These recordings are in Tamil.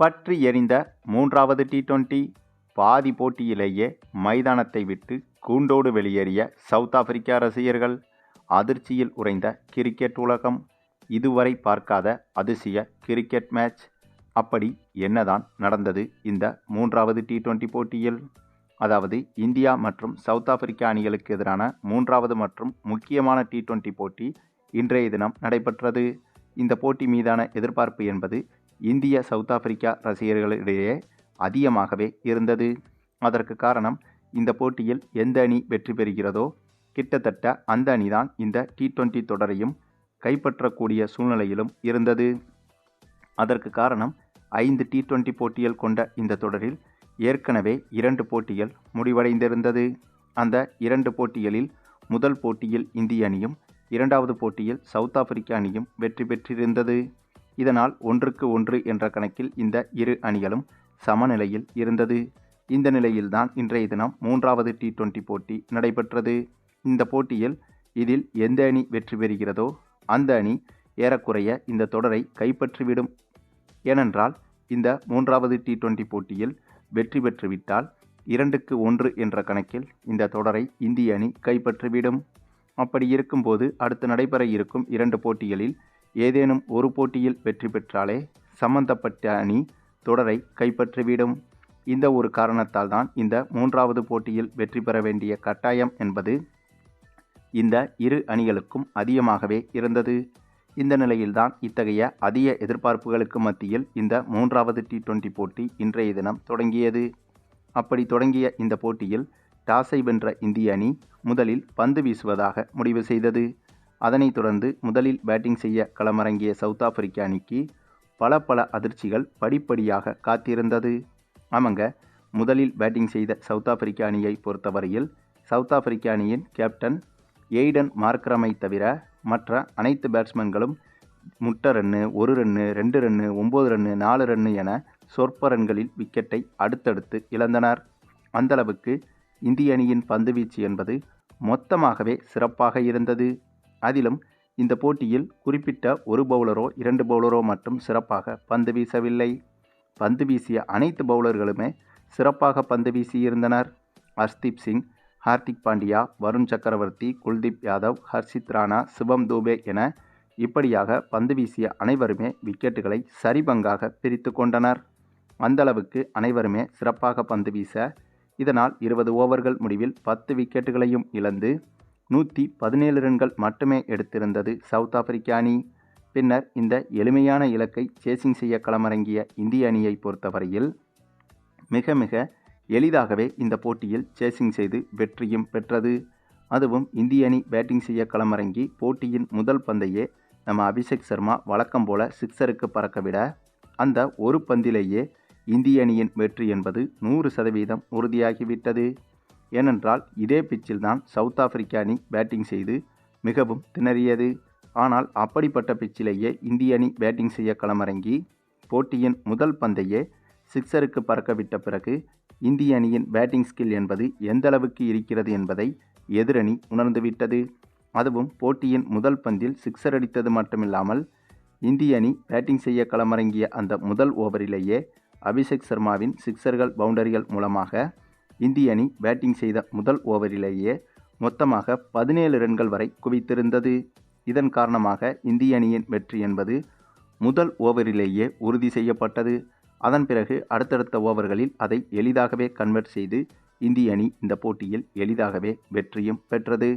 பற்றி எறிந்த மூன்றாவது டி டுவெண்டி பாதி போட்டியிலேயே மைதானத்தை விட்டு கூண்டோடு வெளியேறிய சவுத் ஆப்பிரிக்கா ரசிகர்கள். அதிர்ச்சியில் உறைந்த கிரிக்கெட் உலகம். இதுவரை பார்க்காத அதிசய கிரிக்கெட் மேட்ச். அப்படி என்னதான் நடந்தது இந்த மூன்றாவது டி டுவெண்டி போட்டியில்? அதாவது இந்தியா மற்றும் சவுத் ஆப்பிரிக்கா அணிகளுக்கு எதிரான மூன்றாவது மற்றும் முக்கியமான டி டுவெண்டி போட்டி இன்றைய தினம் நடைபெற்றது. இந்த போட்டி மீதான எதிர்பார்ப்பு என்பது இந்திய சவுத் ஆப்பிரிக்கா ரசிகர்களிடையே அதிகமாகவே இருந்தது. அதற்கு காரணம் இந்த போட்டியில் எந்த அணி வெற்றி பெறுகிறதோ கிட்டத்தட்ட அந்த அணிதான் இந்த டி டுவெண்ட்டி தொடரையும் கைப்பற்றக்கூடிய சூழ்நிலையிலும் இருந்தது. அதற்கு காரணம் ஐந்து டி டுவெண்ட்டி போட்டிகள் கொண்ட இந்த தொடரில் ஏற்கனவே இரண்டு போட்டிகள் முடிவடைந்திருந்தது. அந்த இரண்டு போட்டிகளில் முதல் போட்டியில் இந்திய அணியும் இரண்டாவது போட்டியில் சவுத் ஆப்பிரிக்கா அணியும் வெற்றி பெற்றிருந்தது. இதனால் ஒன்றுக்கு ஒன்று என்ற கணக்கில் இந்த இரு அணிகளும் சமநிலையில் இருந்தது. இந்த நிலையில்தான் இன்றைய தினம் மூன்றாவது டி டுவெண்டி போட்டி நடைபெற்றது. இந்த போட்டியில் இதில் எந்த அணி வெற்றி பெறுகிறதோ அந்த அணி ஏறக்குறைய இந்த தொடரை கைப்பற்றிவிடும். ஏனென்றால் இந்த மூன்றாவது டி டுவெண்டி போட்டியில் வெற்றி பெற்றுவிட்டால் இரண்டுக்கு ஒன்று என்ற கணக்கில் இந்த தொடரை இந்திய அணி கைப்பற்றிவிடும். அப்படி இருக்கும்போது அடுத்து நடைபெற இருக்கும் இரண்டு போட்டிகளில் ஏதேனும் ஒரு போட்டியில் வெற்றி பெற்றாலே சம்பந்தப்பட்ட அணி தொடரை கைப்பற்றிவிடும். இந்த ஒரு காரணத்தால் தான் இந்த மூன்றாவது போட்டியில் வெற்றி பெற வேண்டிய கட்டாயம் என்பது இந்த இரு அணிகளுக்கும் அதிகமாகவே இருந்தது. இந்த நிலையில்தான் இத்தகைய அதிக எதிர்பார்ப்புகளுக்கு மத்தியில் இந்த மூன்றாவது டி டுவெண்டி போட்டி இன்றைய தினம் தொடங்கியது. அப்படி தொடங்கிய இந்த போட்டியில் டாஸை வென்ற இந்திய அணி முதலில் பந்து வீசுவதாக முடிவு செய்தது. அதனைத் தொடர்ந்து முதலில் பேட்டிங் செய்ய களமிறங்கிய சவுத் ஆப்பிரிக்க அணிக்கு பல பல அதிர்ச்சிகள் படிப்படியாக காத்திருந்தது. ஆமாங்க முதலில் பேட்டிங் செய்த சவுத் ஆப்பிரிக்க அணியை பொறுத்தவரையில் சவுத் ஆப்பிரிக்க அணியின் கேப்டன் எய்டன் மார்க்ரமை தவிர மற்ற அனைத்து பேட்ஸ்மேன்களும் முட்டை ரன்னு ஒரு ரன்னு ரெண்டு ரன்னு ஒம்பது ரன்னு நாலு ரன்னு என சொற்ப ரன்களில் விக்கெட்டை அடுத்தடுத்து இழந்தனர். அந்தளவுக்கு இந்திய அணியின் பந்துவீச்சு என்பது மொத்தமாகவே சிறப்பாக இருந்தது. அதிலும் இந்த போட்டியில் குறிப்பிட்ட ஒரு பவுலரோ இரண்டு பவுலரோ மட்டும் சிறப்பாக பந்து வீசவில்லை. பந்து வீசிய அனைத்து பவுலர்களுமே சிறப்பாக பந்து வீசியிருந்தனர். ஹர்ஸ்தீப் சிங் ஹார்திக் பாண்டியா வருண் சக்கரவர்த்தி குல்தீப் யாதவ் ஹர்ஷித் ராணா சிவம் தூபே என இப்படியாக பந்து வீசிய அனைவருமே விக்கெட்டுகளை சரிபங்காக பிரித்து கொண்டனர். அந்தளவுக்கு அனைவருமே சிறப்பாக பந்து வீச இதனால் இருபது ஓவர்கள் முடிவில் பத்து விக்கெட்டுகளையும் இழந்து நூற்றி பதினேழு ரன்கள் மட்டுமே எடுத்திருந்தது சவுத் ஆப்பிரிக்க அணி. பின்னர் இந்த எளிமையான இலக்கை சேசிங் செய்ய களமிறங்கிய இந்திய அணியை பொறுத்தவரையில் மிக மிக எளிதாகவே இந்த போட்டியில் சேசிங் செய்து வெற்றியும் பெற்றது. அதுவும் இந்திய அணி பேட்டிங் செய்ய களமிறங்கி போட்டியின் முதல் பந்தையே நம்ம அபிஷேக் சர்மா வழக்கம் போல சிக்ஸருக்கு பறக்கவிட அந்த ஒரு பந்திலேயே இந்திய அணியின் வெற்றி என்பது நூறு சதவீதம் உறுதியாகிவிட்டது. ஏனென்றால் இதே பிச்சில் தான் சவுத் ஆப்பிரிக்க அணி பேட்டிங் செய்து மிகவும் திணறியது. ஆனால் அப்படிப்பட்ட பிச்சிலேயே இந்திய அணி பேட்டிங் செய்ய களமிறங்கி போட்டியின் முதல் பந்தையே சிக்ஸருக்கு பறக்கவிட்ட பிறகு இந்திய அணியின் பேட்டிங் ஸ்கில் என்பது எந்தளவுக்கு இருக்கிறது என்பதை எதிரணி உணர்ந்துவிட்டது அதுவும் போட்டியின் முதல் பந்தில் சிக்ஸர் அடித்தது மட்டுமில்லாமல் இந்திய அணி பேட்டிங் செய்ய களமிறங்கிய அந்த முதல் ஓவரிலேயே அபிஷேக் சர்மாவின் சிக்ஸர்கள் பவுண்டரிகள் மூலமாக இந்திய அணி பேட்டிங் செய்த முதல் ஓவரிலேயே மொத்தமாக பதினேழு ரன்கள் வரை குவித்திருந்தது. இதன் காரணமாக இந்திய அணியின் வெற்றி என்பது முதல் ஓவரிலேயே உறுதி செய்யப்பட்டது. அதன் பிறகு அடுத்தடுத்த ஓவர்களில் அதை எளிதாகவே கன்வெர்ட் செய்து இந்திய அணி இந்த போட்டியில் எளிதாகவே வெற்றியும் பெற்றது.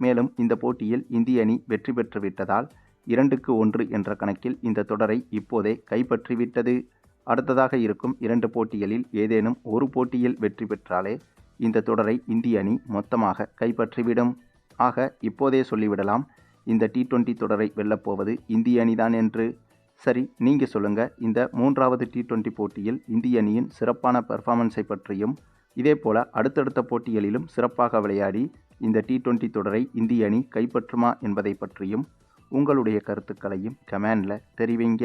மேலும் இந்த போட்டியில் இந்திய அணி வெற்றி பெற்றுவிட்டதால் இரண்டுக்கு ஒன்று என்ற கணக்கில் இந்த தொடரை இப்போதே கைப்பற்றிவிட்டது. அடுத்ததாக இருக்கும் இரண்டு போட்டிகளில் ஏதேனும் ஒரு போட்டியில் வெற்றி பெற்றாலே இந்த தொடரை இந்திய அணி மொத்தமாக கைப்பற்றிவிடும். ஆக இப்போதே சொல்லிவிடலாம் இந்த டி டுவெண்ட்டி தொடரை வெல்லப்போவது இந்திய அணிதான் என்று. சரி நீங்கள் சொல்லுங்கள் இந்த மூன்றாவது டி டுவெண்ட்டி போட்டியில் இந்திய அணியின் சிறப்பான பெர்ஃபார்மன்ஸை பற்றியும் இதே போல் அடுத்தடுத்த போட்டிகளிலும் சிறப்பாக விளையாடி இந்த டி டுவெண்ட்டி தொடரை இந்திய அணி கைப்பற்றுமா என்பதை பற்றியும் உங்களுடைய கருத்துக்களையும் கமெண்டில் தெரிவிங்க.